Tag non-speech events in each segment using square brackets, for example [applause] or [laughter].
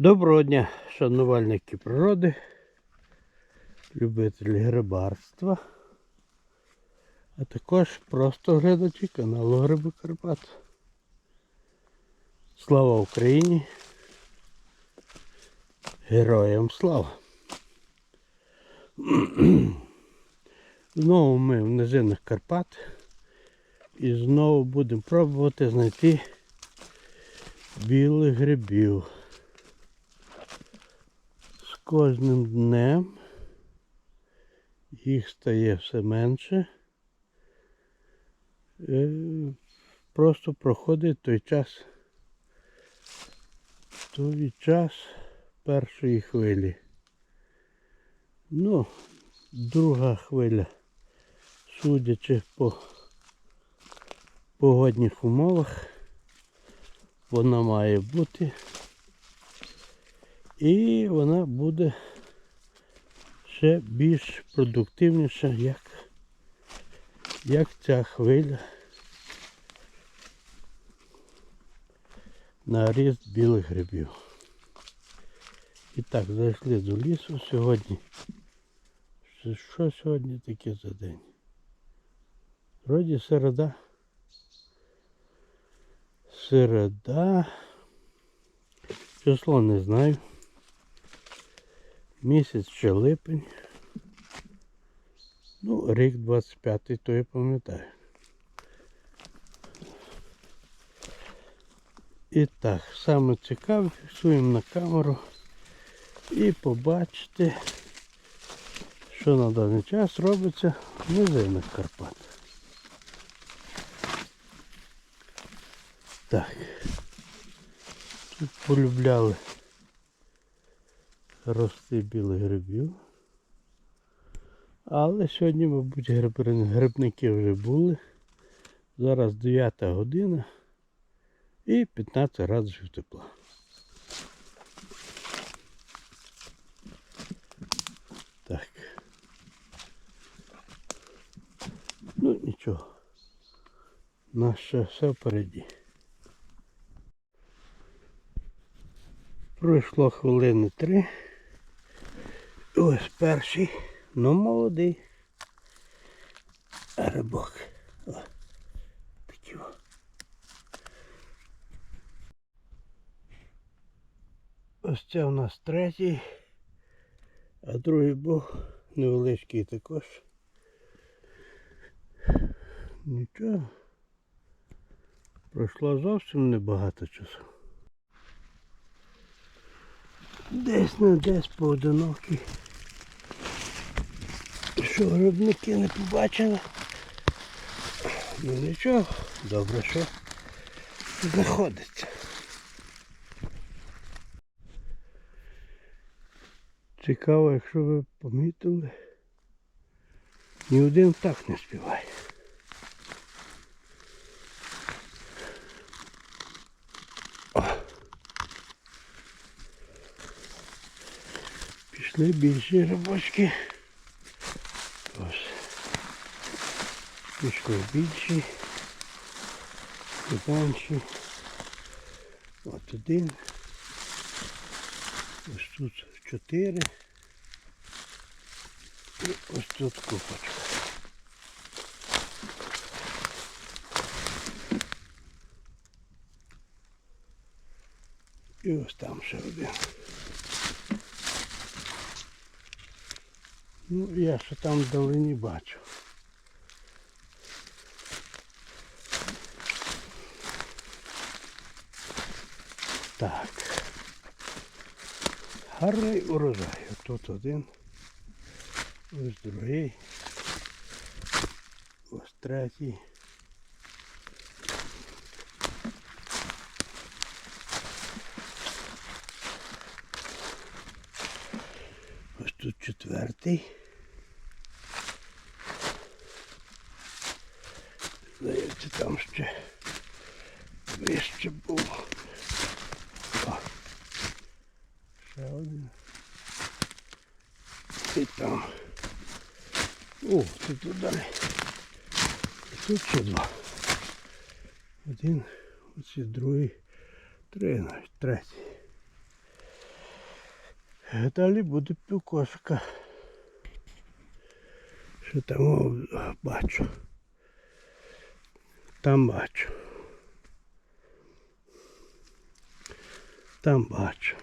Доброго дня, шанувальники природи, любителі грибарства, а також просто глядачі каналу Гриби Карпат. Слава Україні! Героям слава! [clears throat] Знову ми в низинах Карпат і знову будемо пробувати знайти білих грибів. Кожним днем їх стає все менше. Е, Просто проходить той час, той час першої хвилі. Ну, друга хвиля, судячи по погодних умовах, вона має бути. І вона буде ще більш продуктивніша, як, як ця хвиля на ріст білих грибів. І так, зайшли до лісу сьогодні. Що- сьогодні таке за день? Вроді середа. Середа. Число не знаю. Місяць ще липень. Ну, рік 25-й, то я пам'ятаю. І так, саме цікаве, фіксуємо на камеру і побачите, що на даний час робиться в низинах Карпат. Так. Тут полюбляли рости білих грибів. Але сьогодні, мабуть, грибники вже були. Зараз 9 година і 15 градусів тепла. Так. Ну нічого. Наше все впереді. Пройшло хвилини три. Ось перший, ну молодий. Рибок. О. Ось це у нас третій, а другий був невеличкий також. Нічого. Пройшло зовсім небагато часу. Десь не десь поодинокі. Що грибники не побачили. Ну нічого, добре, що знаходиться. Цікаво, якщо ви помітили, ні один так не співає. Пішли більші грибочки. Пішли більші. Менші. От один. Ось тут чотири. І ось тут купочка. І ось там ще один. Ну, я ще там вдалині бачу. Так. Гарний урожай. Тут один. Ось другий. Ось третій. Ось тут четвертий. Здається, там ще вище був. О, ще один. І там. О, тут далі. Тут ще два. Один, оці другий, три третій. Далі буде півкошика. Що там бачу. Там бачу. Там бачу.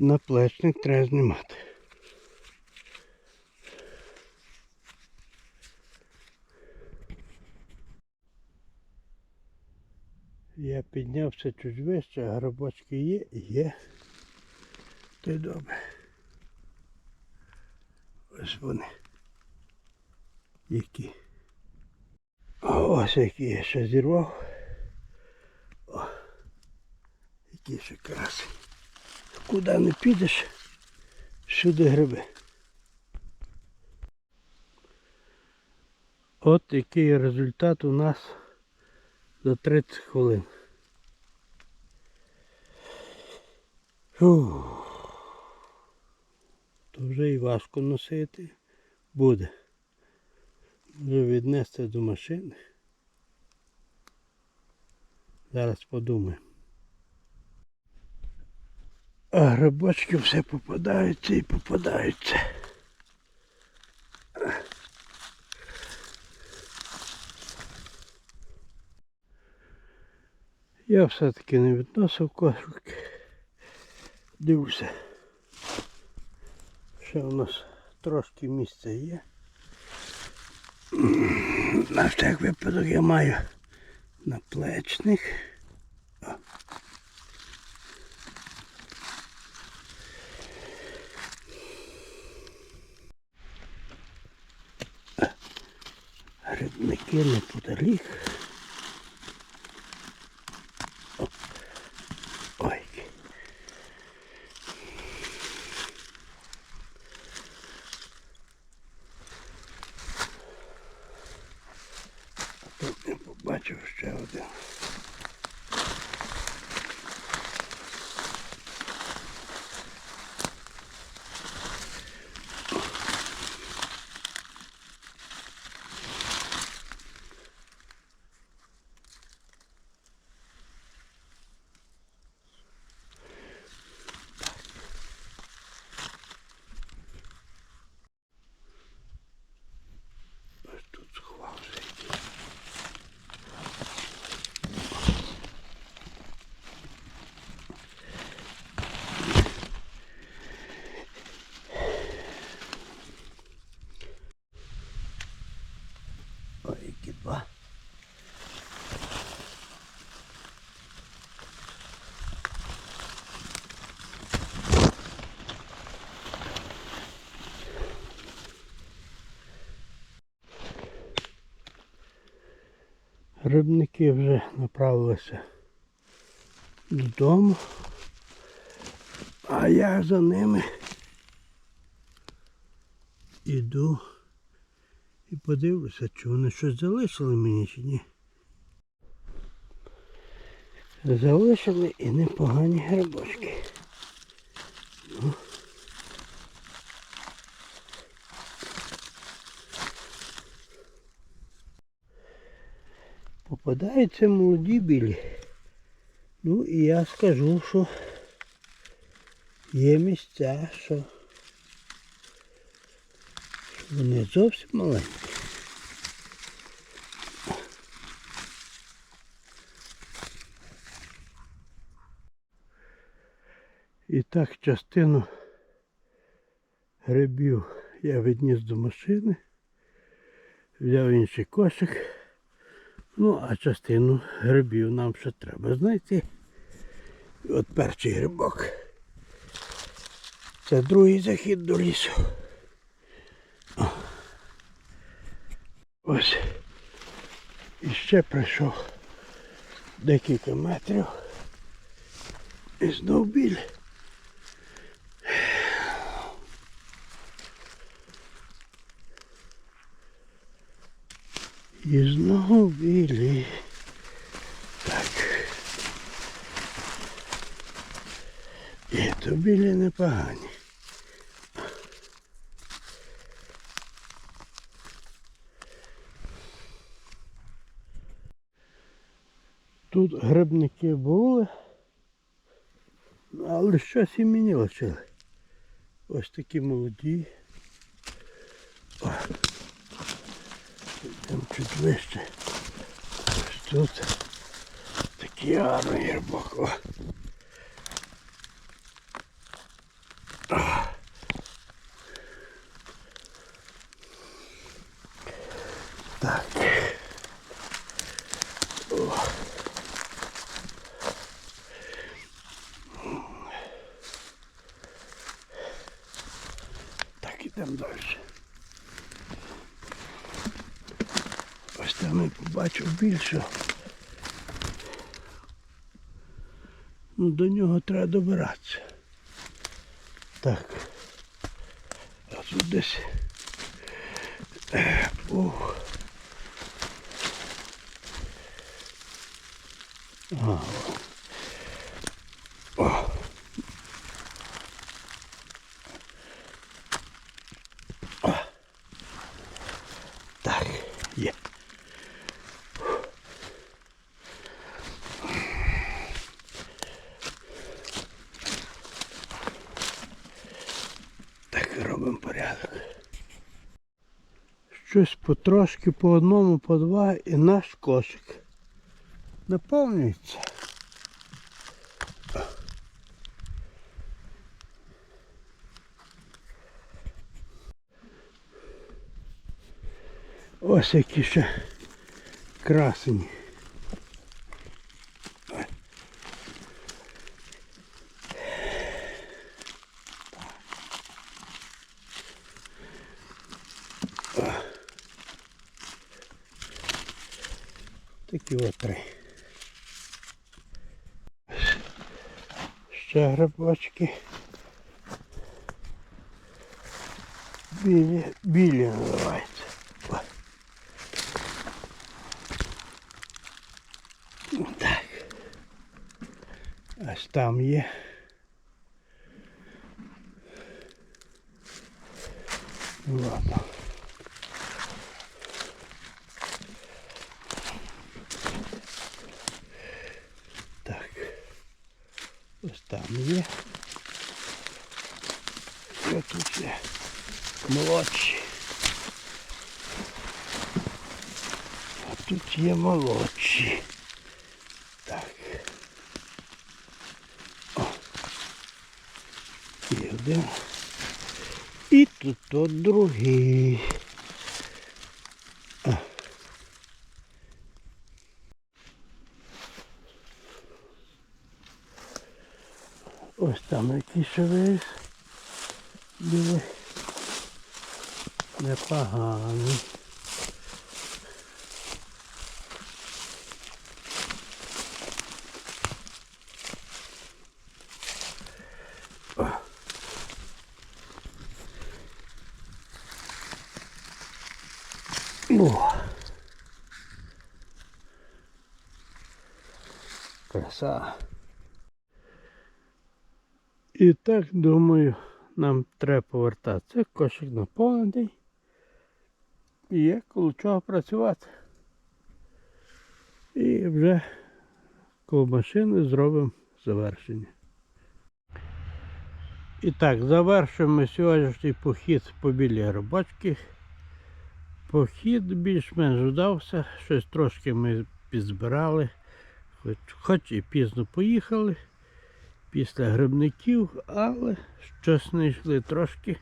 Наплечник треба знімати. Я піднявся чуть вище, а грибочки є, є. Й добре. Ось вони. Які. Ось які я ще зірвав. О, які ще красиві. Куди не підеш, всюди гриби. От який результат у нас за 30 хвилин. Фух. То вже і важко носити буде. Вже віднести до машини. Зараз подумаємо. А грибочки все попадаються і попадаються. Я все-таки не відносив кошик. Дивлюся. Ще у нас трошки місця є. На всяк випадок я маю наплечник. О. Грибники неподалік. О. Ой. Тут я побачив ще один. Ось тут сховався. якийсь. Ой, які два. Рибники вже направилися додому, а я за ними іду і подивлюся, чи вони щось залишили мені чи ні. Залишили і непогані грибочки. Попадаються молоді білі. Ну і я скажу, що є місця, що вони зовсім маленькі. І так частину грибів я відніс до машини, взяв інший кошик. Ну, а частину грибів нам ще треба знайти. І От перший грибок. Це другий захід до лісу. О. Ось. І ще пройшов декілька метрів. І знов біль. І знову білі. Так. І то білі непогані. Тут грибники були. Але щось і мені лишили. Ось такі молоді. О. Йдемо чуть вище. Ось тут. такі грибок. О. А. Так. О. Так, ідемо далі. Ось там я більше. Ну, до нього треба добиратися. Так. А тут десь. Ух. Ага. О. О. Так, є. Так і робимо порядок. Щось потрошки по одному, по два і наш кошик наповнюється. Ось які ще красені. Ще грибочки. Білі, білі називаються. О. Так. Ось там є. Є молодші. А тут є молодші. Так. О. І один. І тут от другий. Ось там якийсь виріс. Білий. Непоганий. О. Краса. І так, думаю, нам треба повертатися. Кошик наповнений. І є коло чого працювати. І вже коло машини зробимо завершення. І так, завершуємо сьогоднішній похід по білій грибочки. Похід більш-менш вдався, щось трошки ми підзбирали, хоч і пізно поїхали після грибників, але щось знайшли трошки.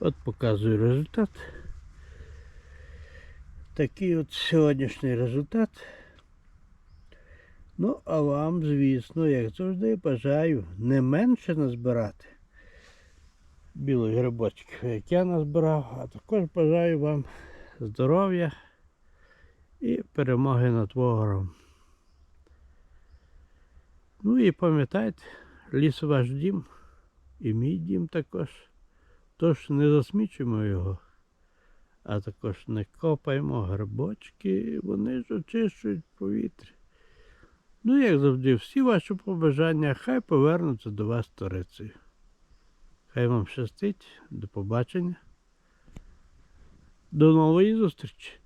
От показую результат. Такий от сьогоднішній результат. Ну, а вам, звісно, як завжди, бажаю не менше назбирати білих грибочків, як я назбирав, а також бажаю вам здоров'я і перемоги над ворогом. Ну і пам'ятайте, ліс ваш дім і мій дім також. Тож не засмічуємо його, а також не копаємо грибочки, вони ж очищують повітря. Ну, як завжди, всі ваші побажання хай повернуться до вас сторицею. Хай вам щастить, до побачення. До нової зустрічі!